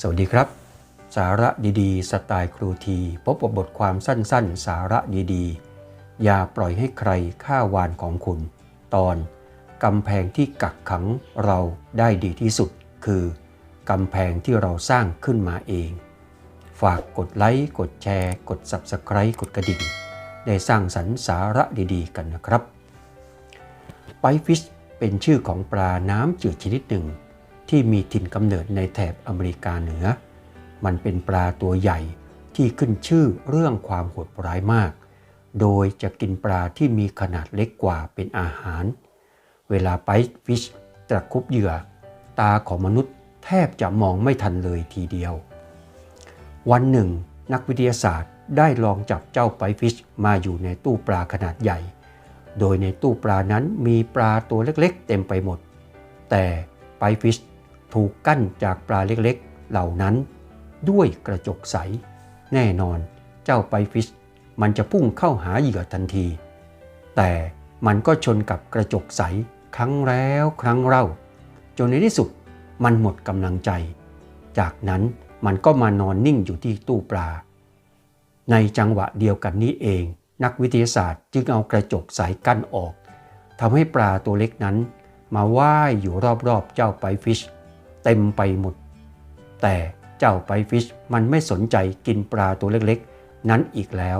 สวัสดีครับ สาระดีๆ สไตล์ครูที พบกับบทความสั้นๆ สาระดีๆ อย่าปล่อยให้ใครฆ่าวานของคุณ ตอนกำแพงที่กักขังเราได้ดีที่สุด คือกำแพงที่เราสร้างขึ้นมาเอง ฝากกดไลค์ กดแชร์ กด Subscribe กดกระดิ่ง ได้สร้างสรรค์สาระดีๆ กันนะครับ ไปฟิชเป็นชื่อของปลาน้ำจืดชนิดหนึ่ง ที่มีถิ่นกำเนิดในแถบอเมริกาเหนือ มันเป็นปลาตัวใหญ่ที่ขึ้นชื่อเรื่องความโหดร้ายมาก โดยจะกินปลาที่มีขนาดเล็กกว่าเป็นอาหาร เวลาไปฟิชตะคุบเหยื่อ ตาของมนุษย์แทบจะมองไม่ทันเลยทีเดียว วันหนึ่ง นักวิทยาศาสตร์ได้ลองจับเจ้าไปฟิชมาอยู่ในตู้ปลาขนาดใหญ่ โดยในตู้ปลานั้นมีปลาตัวเล็กๆ เต็มไปหมด แต่ไปฟิช ถูกกั้นจากปลาเล็กๆ เหล่านั้น ด้วยกระจกใส แน่นอนเจ้าไปฟิชมันจะพุ่งเข้าหาเหยื่อทันที แต่มันก็ชนกับกระจกใสครั้งแล้วครั้งเล่า จนในที่สุดมันหมดกำลังใจ จากนั้นมันก็มานอนนิ่งอยู่ที่ตู้ปลา ในจังหวะเดียวกันนี้เอง นักวิทยาศาสตร์จึงเอากระจกใสกั้นออกทำให้ปลาตัวเล็กนั้น มาว่ายอยู่รอบๆเจ้าไปฟิช เต็มไปหมด แต่เจ้าไปฟิชมันไม่สนใจกินปลาตัวเล็กๆ นั้นอีกแล้ว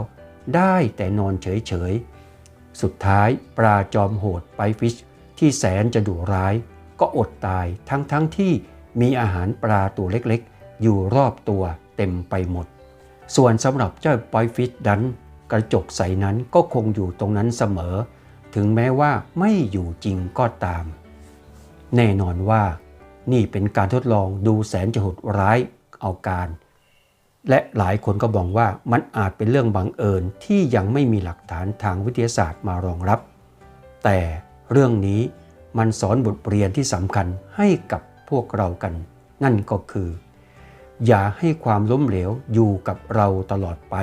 ได้แต่นอนเฉยๆ สุดท้ายปลาจอมโหดไปฟิชที่แสนจะดุร้าย ก็อดตายทั้งๆทที่มีอาหารปลาตัวเล็กๆ อยู่รอบตัวเต็มไปหมด ส่วนสำหรับเจ้าปอยฟิชดันกระจกใสนั้นก็คงอยู่ตรงนั้นเสมอ ถึงแม้ว่าไม่อยู่จริงก็ตาม แน่นอนว่า นี่เป็นการทดลองดูแสนจะโหดร้ายเอาการ และหลายคนก็บอกว่ามันอาจเป็นเรื่องบังเอิญที่ยังไม่มีหลักฐานทางวิทยาศาสตร์มารองรับ แต่เรื่องนี้มันสอนบทเรียนที่สำคัญให้กับพวกเรากัน นั่นก็คือ อย่าให้ความล้มเหลวอยู่กับเราตลอดไป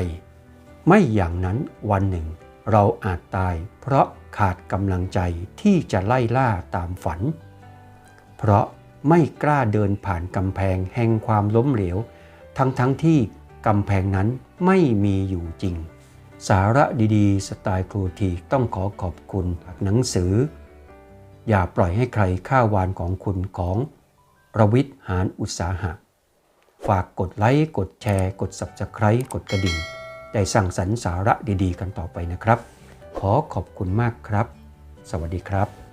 ไม่อย่างนั้นวันหนึ่ง เราอาจตายเพราะขาดกำลังใจที่จะไล่ล่าตามฝัน เพราะ ไม่กล้าเดินผ่านกำแพงแห่งความล้มเหลว ทั้งๆทที่กำแพงนั้นไม่มีอยู่จริง สาระดีๆ สไตล์ครูทีต้องขอขอบคุณหนังสือ อย่าปล่อยให้ใครฆ่าวานของคุณของรวิทย์หานอุตสาหะ ฝากกดไลค์ กดแชร์ กด Subscribe กดกระดิ่ง ได้สั่งสรรสาระดีๆ กันต่อไปนะครับ ขอขอบคุณมากครับ สวัสดีครับ